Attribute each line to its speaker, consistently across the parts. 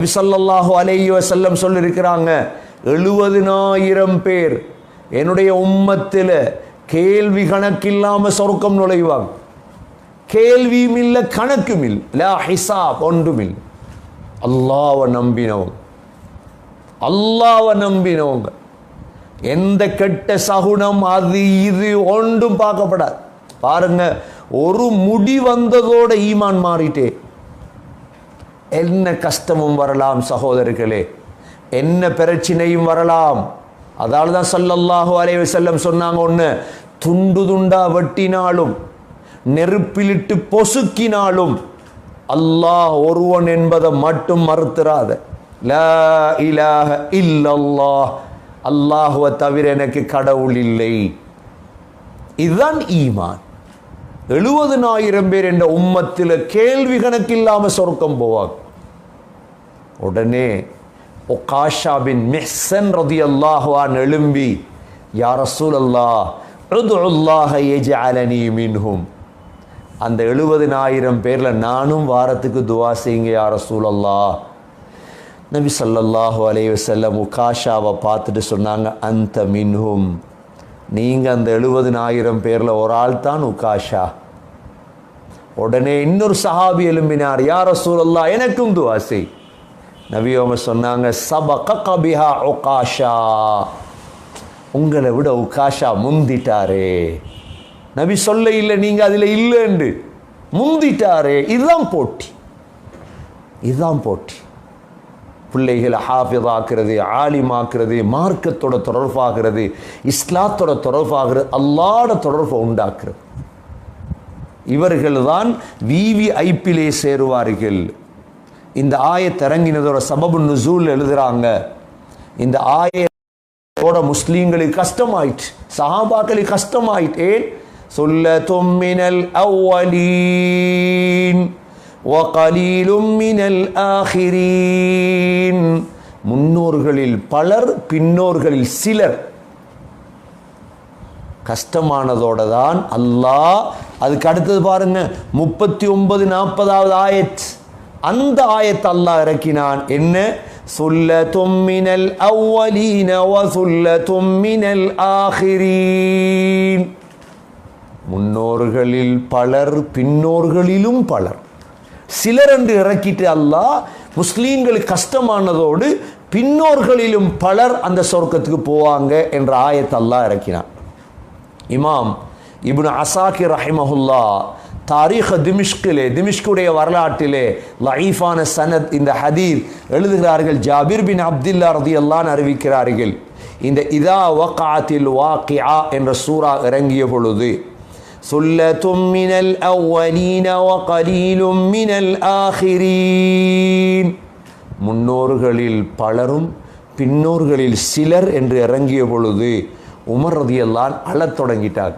Speaker 1: விசல்லாஹு அலைஹி செல்லம் சொல்லியிருக்கிறாங்க எழுபதினாயிரம் பேர் என்னுடைய உம்மத்தில் கேள்வி கணக்கில்லாம சொர்க்கம் நுழைவாங்க. கேள்வியும் இல்லை கணக்கும் இல்லை. லா ஹிசாப் ஒன்றும் இல்லை. அல்லாவை நம்பினவங்க. அல்லாவை நம்பினவங்க. எந்த கெட்ட சகுனம் அது இது ஒன்றும் பார்க்கப்படாது. பாருங்க ஒரு முடி வந்ததோட ஈமான் மாறிட்டே. என்ன கஷ்டமும் வரலாம் சகோதரர்களே? என்ன பிரச்சனையும் வரலாம்? அதால் தான் சல்லல்லாஹு அலைஹி செல்லம் சொன்னாங்க ஒன்று துண்டு துண்டா வெட்டினாலும் நெருப்பிலிட்டு பொசுக்கினாலும் அல்லாஹ் ஒருவன் என்பதை மட்டும் மறுத்துறாத. லா இல்லல்லாஹ். அல்லாஹுவை தவிர எனக்கு கடவுள் இல்லை. இதுதான் ஈமான். எழுபதுனாயிரம் பேர் என்ற உம்மத்தில் கேள்வி கணக்கில்லாமல் சொர்க்கம் போவாங்க. உடனே ஒகாஷா பின் ரதி அல்லாஹுவான் எழும்பி யா ரசூல் அல்லாஹ் உதுல்லாஹ யஜ்அலனி மின்ஹும். அந்த எழுபதினாயிரம் பேரில் நானும் வாரத்துக்கு துவா செய்யுங்க யா ரசூல் அல்லாஹ் நபி ஸல்லல்லாஹு அலைஹி உகாஷாவை பார்த்துட்டு சொன்னாங்க அந்த மின்ஹும். நீங்கள் அந்த எழுபதினாயிரம் பேரில் ஒரு ஆள் தான் உகாஷா. உடனே இன்னொரு சஹாபி எழும்பினார் யார் சூழல்லா எனக்கும் துவாசி செய். நபி அவங்க சொன்னாங்க சபக கபிஹா உகாஷா. உங்களை விட உகாஷா முந்திட்டாரே. நபி சொல்ல இல்லை நீங்கள் அதில் இல்லைண்டு. முந்திட்டாரே. இதுதான் போட்டி. இதுதான் போட்டி. பிள்ளைகளை ஹாஃபிதாக்குறது ஆலிமாக்குறது மார்க்கத்தோட தொடர்பாகிறது இஸ்லாத்தோட தொடர்பாகிறது அல்லாட தொடர்பை உண்டாக்குறது. இவர்கள்தான் விவிஐப்பிலே சேருவார்கள். இந்த ஆயத்திறங்கினதோட சபபு நுசூல் எழுதுறாங்க. இந்த ஆயத்தோட முஸ்லீம்களுக்கு கஷ்டமாயிட்டு சஹாபாக்களுக்கு கஷ்டமாயிட்டு சொல்ல தொம்மினல் அவ்வலீன். முன்னோர்களில் பலர் பின்னோர்களில் சிலர். கஷ்டமானதோட தான் அல்லாஹ் அதுக்கு அடுத்தது பாருங்க முப்பத்தி ஒன்பது நாற்பதாவது ஆயத். அந்த ஆயத் அல்லாஹ் இறக்கினான். என்ன? சொல்ல தொம்மினல் அவ்வலீன சொல்ல தொம்மினல் ஆகிரீன் முன்னோர்களில் பலர் பின்னோர்களிலும் பலர். சிலர் என்று இறக்கிட்டு அல்லாஹ் முஸ்லீம்களுக்கு கஷ்டமானதோடு பின்னோர்களிலும் பலர் அந்த சொர்க்கத்துக்கு போவாங்க என்ற ஆயத்தை அல்லாஹ் இறக்கினான். இமாம் இப்னு அசாக்கி ரஹிமஹுல்லா தாரீக திமிஷ்கிலே திமிஷ்குடைய வரலாற்றிலே லஈஃபான சனத் இந்த ஹதீர் எழுதுகிறார்கள். ஜாபிர் பின் அப்துல்லா ரதி அல்லான் அறிவிக்கிறார்கள். இந்த இதா வக்காத்தில் வாக்கியா என்ற சூறா இறங்கிய பொழுது ثلة من الأولين وقليل من الآخرين முன்னோர்களில் பலரும் பின்னோர்களில் சிலர் என்று இறங்கிய பொழுது உமர் ரதியல்லான் அழத் தொடங்கிட்டார்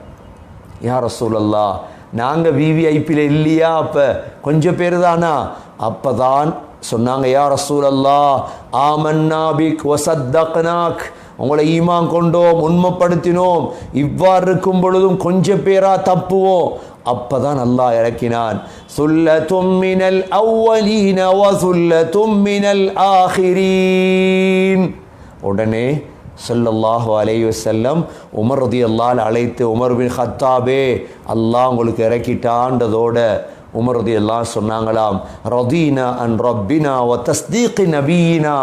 Speaker 1: யார் ரசூலல்லா நாங்கள் விவிஐபியில் இல்லையா அப்போ கொஞ்சம் பேர் தானா அப்போ தான் சொன்னாங்க யார் ரசூலல்லா ஆமன்னாபிக் வசத்தக்னாக் உங்களை ஈமான் கொண்டோம் உண்மைப்படுத்தினோம். இவ்வாறு இருக்கும் பொழுதும் கொஞ்சம் பேரா தப்புவோம். அப்பதான் அல்லாஹ் இறக்கினான். சொல்ல தும்மினல் அவ்வலீன சொல்ல தும்மினல் ஆஹிரீன் உடனே சொல்லல்லாஹு அலைய செல்லம் உமர் ரதி அல்லால் அழைத்து உமர் பின் ஹத்தாபே அல்லாஹ் உங்களுக்கு இறக்கிட்டான்றதோட. உமர் ரதி எல்லாம் சொன்னாங்களாம் ரதீனா அன் ரப்பினா ஒ தஸ்தீக் நபீனா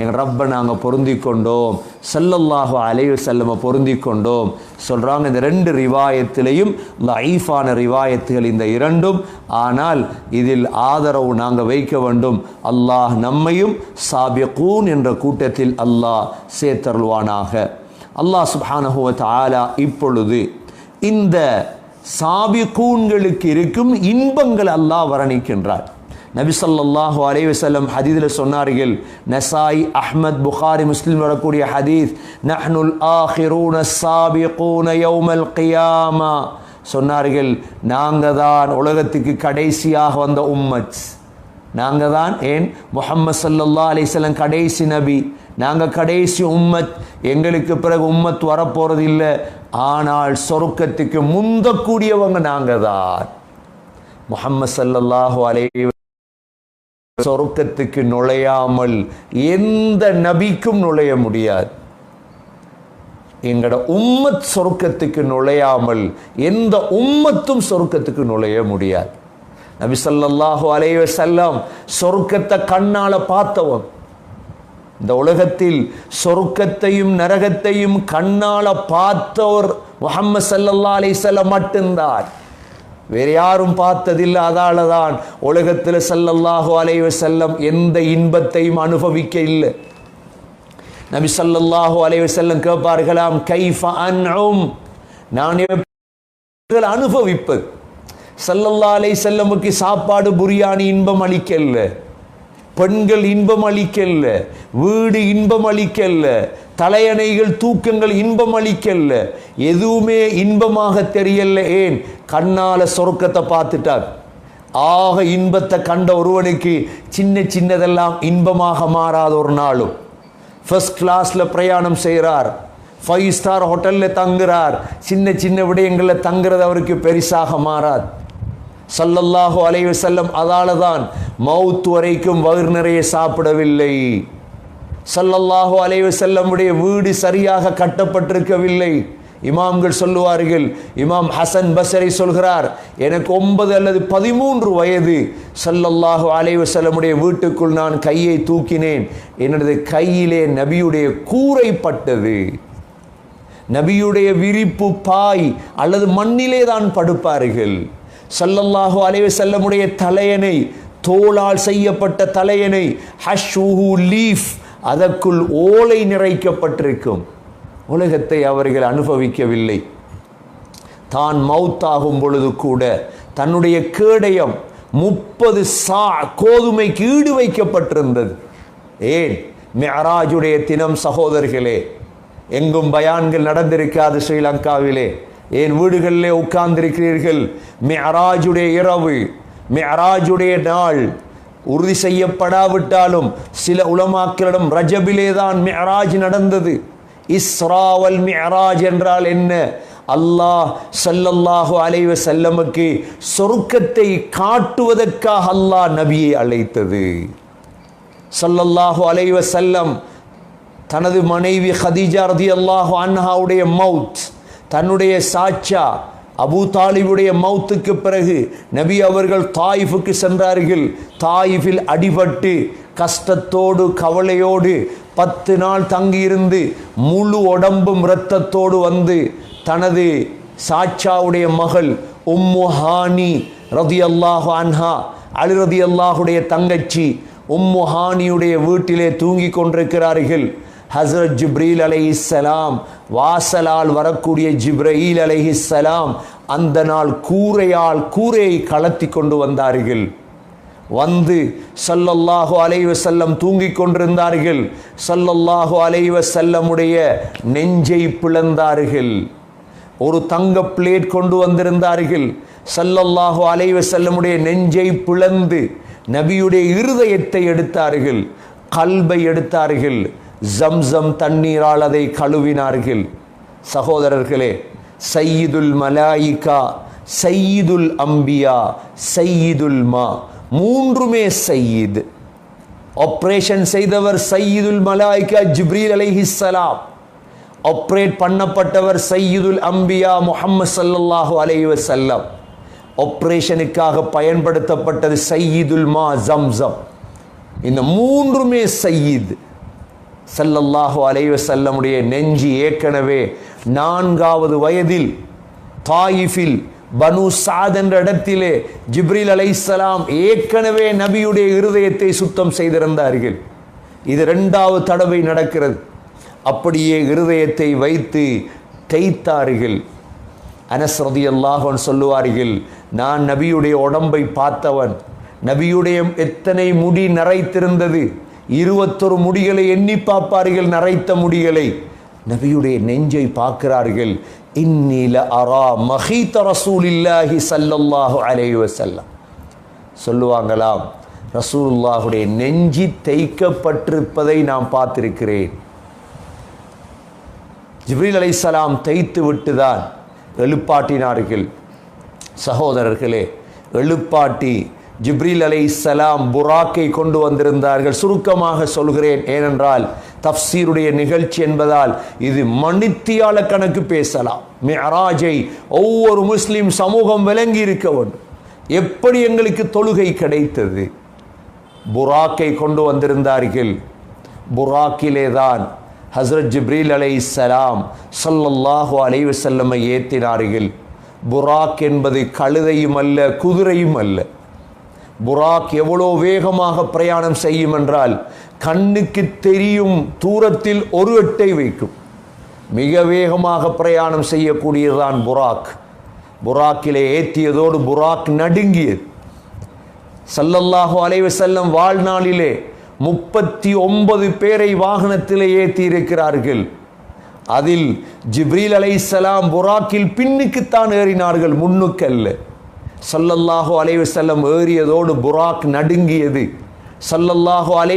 Speaker 1: எங்கள் ரப்பை நாங்கள் பொருந்தி கொண்டோம் செல்லல்லாஹு அலைவு செல்லமை பொருந்தி கொண்டோம் சொல்கிறாங்க இந்த ரெண்டு ரிவாயத்திலையும் லைஃபான ரிவாயத்துகள் இந்த இரண்டும். ஆனால் இதில் ஆதரவு நாங்கள் வைக்க வேண்டும். அல்லாஹ் நம்மையும் சாபியகூன் என்ற கூட்டத்தில் அல்லாஹ் சேர்த்தருள்வானாக. அல்லாஹ் சுபானஹுவத் ஆலா இப்பொழுது இந்த சாபிகூன்களுக்கு இருக்கும் இன்பங்கள் அல்லாஹ் வர்ணிக்கின்றார். நபிசல்லாஹு அலைவசல்லம் ஹதீதில் சொன்னார்கள் நசாய் அஹ்மத் புகாரி முஸ்லீம் வரக்கூடிய ஹதீஸ் நஹ்னுல் ஆஹிரூன சாபிகூன யௌமல் கியாமா. சொன்னார்கள் நாங்கள் தான் உலகத்துக்கு கடைசியாக வந்த உம்மத். நாங்கள் தான் ஏன்? முஹம்மது சல்லல்லா அலிஸ்லம் கடைசி நபி. நாங்கள் கடைசி உம்மத். எங்களுக்கு பிறகு உம்மத் வரப்போகிறது இல்லை. ஆனால் சொருக்கத்துக்கு முந்தக்கூடியவங்க நாங்கள் தான் முஹம்மது சல்லல்லாஹு அலைஹி சொர்க்கத்துக்கு நுழையாமல் எந்த நபிக்கும் நுழைய முடியாது. எங்கட உம்மத் சொர்க்கத்துக்கு நுழையாமல் எந்த உம்மத்தும் சொர்க்கத்துக்கு நுழைய முடியாது. நபி ஸல்லல்லாஹு அலைய செல்லம் சொர்க்கத்தை கண்ணால பார்த்தவன். இந்த உலகத்தில் சொர்க்கத்தையும் நரகத்தையும் கண்ணால பார்த்தவர் முகம்மது சல்லல்லா அலை செல்ல மட்டும்தான். வேறு யாரும் பார்த்ததில்லை அதால தான் உலகத்தில் சல்லல்லாஹோ அலைவ செல்லம் எந்த இன்பத்தையும் அனுபவிக்க இல்லை நபி சல்லல்லாஹோ அலைவ செல்லம் கேட்பார்களாம் கைஃப அன்உம் நான் எப்படி அனுபவிப்பது. அலை அலைஹி சாப்பாடு புரியாணி இன்பம் அளிக்கல்ல பெண்கள் இன்பம் அளிக்கல்ல வீடு இன்பம் அளிக்கல்ல தலையணைகள் தூக்கங்கள் இன்பம் அளிக்கல்ல. எதுவுமே இன்பமாக தெரியல ஏன்? கண்ணால சொர்க்கத்தை பார்த்துட்டார். ஆக இன்பத்தை கண்ட ஒருவனுக்கு சின்ன சின்னதெல்லாம் இன்பமாக மாறாத ஒரு நாளும். ஃபர்ஸ்ட் கிளாஸில் பிரயாணம் செய்கிறார் ஃபைவ் ஸ்டார் ஹோட்டலில் தங்குறார். சின்ன சின்ன விடயங்களில் தங்குறது அவருக்கு பெரிசாக மாறாது. சல்லல்லாஹு அலைவு செல்லம் அதால தான் மவுத் வரைக்கும் வயிறு நிறைய சாப்பிடவில்லை. சல்லல்லாஹு அலைவு செல்லமுடைய வீடு சரியாக கட்டப்பட்டிருக்கவில்லை. இமாம்கள் சொல்லுவார்கள் இமாம் ஹசன் பசரை சொல்கிறார் எனக்கு ஒன்பது அல்லது பதிமூன்று வயது. சல்லல்லாஹு அலைவு செல்லமுடைய வீட்டுக்குள் நான் கையை தூக்கினேன். எனது கையிலே நபியுடைய கூரை பட்டது. நபியுடைய விரிப்பு பாய் அல்லது மண்ணிலே தான் படுப்பார்கள். சல்லல்லாஹு அலைஹி செல்லமுடைய தலையணை தோளால் செய்யப்பட்ட தலையணை ஹஷ்ஷுஹு லீஃப் அதற்குள் ஓலை நிறைக்கப்பட்டிருக்கும். உலகத்தை அவர்கள் அனுபவிக்கவில்லை. தான் மௌத்தாகும் பொழுது கூட தன்னுடைய கேடயம் முப்பது சா கோதுமைக்கு ஈடு வைக்கப்பட்டிருந்தது. ஏன்? மெஹராஜுடைய தினம் சகோதரர்களே எங்கும் பயான்கள் நடந்திருக்காது ஸ்ரீலங்காவிலே. ஏன் வீடுகளிலே உட்கார்ந்திருக்கிறீர்கள்? மியராஜுடைய இரவு மியராஜுடைய நாள். உறுதி செய்யப்படாவிட்டாலும் சில உலமாக்களிடம் ரஜபிலே தான் மியராஜ் நடந்தது இஸ்ராவல் மியராஜ் என்றால் என்ன? அல்லாஹ் சல்லல்லாஹு அலைவ செல்லமுக்கு சொருக்கத்தை காட்டுவதற்காக அல்லாஹ் நபியை அழைத்தது. சல்லல்லாஹு அலைவ செல்லம் தனது மனைவி ஹதீஜா ரதியல்லாஹு அன்ஹாவுடைய மவுத் தன்னுடைய சாச்சா அபூ தாலிபுடைய மௌத்துக்கு பிறகு நபி அவர்கள் தாயிஃபுக்கு சென்றார்கள். தாயிஃபில் அடிபட்டு கஷ்டத்தோடு கவலையோடு பத்து நாள் தங்கியிருந்து முழு உடம்பும் இரத்தத்தோடு வந்து தனது சாச்சாவுடைய மகள் உம்மு ஹானி ரதி அல்லாஹு அன்ஹா அலி ரதி அல்லாஹுடைய தங்கச்சி உம்மு ஹானியுடைய வீட்டிலே தூங்கி கொண்டிருக்கிறார்கள். ஹசரத் ஜிப்ரீல் அலைஹிஸ்ஸலாம் வாசலால் வரக்கூடிய ஜிப்ரீல் அலைஹிஸ்ஸலாம் அந்த நாள் கூரையால் கூரையை கலத்தி கொண்டு வந்தார்கள். வந்து சல்லல்லாஹு அலைவ செல்லம் தூங்கிக் கொண்டிருந்தார்கள். சல்லல்லாஹு அலைவ செல்லமுடைய நெஞ்சை பிளந்தார்கள். ஒரு தங்க பிளேட் கொண்டு வந்திருந்தார்கள். சல்லல்லாஹு அலைவ செல்லமுடைய நெஞ்சை பிளந்து நபியுடைய இருதயத்தை எடுத்தார்கள். கல்பை எடுத்தார்கள். ஜம்சம் தண்ணீரால் அதை கழுவினார்கள். சகோதரர்களே சையீதுல் மலாயிகா சையீதுல் அம்பியா சையீதுல் மா மூன்றுமே சையீத். ஆப்ரேஷன் செய்தவர் சையீதுல் மலாய்கா ஜிப்ரீல் அலைஹிஸ்ஸலாம் ஆப்ரேட் பண்ணப்பட்டவர் சையீதுல் அம்பியா முஹம்மது ஸல்லல்லாஹு அலைஹி வஸல்லம். ஆப்ரேஷனுக்காக பயன்படுத்தப்பட்டது சையீதுல் மா ஜம்சம். இந்த மூன்றுமே சையீத். சல்லல்லாஹு அலைவ செல்லமுடைய நெஞ்சு ஏற்கனவே நான்காவது வயதில் தாயிஃபில் பனு சாத் என்ற இடத்திலே ஜிப்ரில் அலைசலாம் ஏற்கனவே நபியுடைய இருதயத்தை சுத்தம் செய்திருந்தார்கள். இது ரெண்டாவது தடவை நடக்கிறது. அப்படியே இருதயத்தை வைத்து தேய்த்தார்கள். அனஸ் ரதியல்லாஹு சொல்லுவார்கள் நான் நபியுடைய உடம்பை பார்த்தவன். நபியுடைய எத்தனை முடி நரைத்திருந்தது இருபத்தொரு முடிகளை எண்ணி பார்ப்பார்கள் நரைத்த முடிகளை. நபியுடைய நெஞ்சை பார்க்கிறார்கள். இந்நில அரா மஹீத ரசூலில்லாஹி ஸல்லல்லாஹு அலைஹி வஸல்லம். சொல்லுவாங்களாம் ரசூலுல்லாஹுடைய நெஞ்சி தேய்க்கப்பட்டிருப்பதை நான் பார்த்திருக்கிறேன். ஜிப்ரீல் சலாம் தேய்த்து விட்டுதான் எழுப்பாட்டினார்கள். சகோதரர்களே எழுப்பாட்டி ஜிப்ரீல் அலை சலாம் புராக்கை கொண்டு வந்திருந்தார்கள். சுருக்கமாக சொல்கிறேன் ஏனென்றால் தப்சீருடைய நிகழ்ச்சி என்பதால் இது மணித்தியால கணக்கு பேசலாம். மிஅராஜை ஒவ்வொரு முஸ்லீம் சமூகம் விளங்கி இருக்க வேண்டும். எப்படி எங்களுக்கு தொழுகை கிடைத்தது? புராக்கை கொண்டு வந்திருந்தார்கள். புராக்கிலே தான் ஹசரத் ஜிப்ரீல் அலை சலாம் சல்லல்லாஹு அலைவு செல்லமை ஏத்தினார்கள். புராக் என்பது கழுதையும் அல்ல குதிரையும் அல்ல. புராக் எவ்வளோ வேகமாக பிரயாணம் செய்யும் என்றால் கண்ணுக்கு தெரியும் தூரத்தில் ஒரு எட்டை வைக்கும். மிக வேகமாக பிரயாணம் செய்யக்கூடியதுதான் புராக். புராக்கிலே ஏற்றியதோடு புராக் நடுங்கியது. சல்லல்லாஹு அலைவு செல்லம் வாழ்நாளிலே முப்பத்தி ஒன்பது பேரை வாகனத்திலே ஏற்றி இருக்கிறார்கள் அதில் ஜிப்ரீல் அலைசலாம் புராக்கில் பின்னுக்குத்தான் ஏறினார்கள் முன்னுக்கல்ல. சல்லல்லாஹோ அலைவு செல்லம் ஏறியதோடு புராக் நடுங்கியது. சல்லல்லாஹோ அலை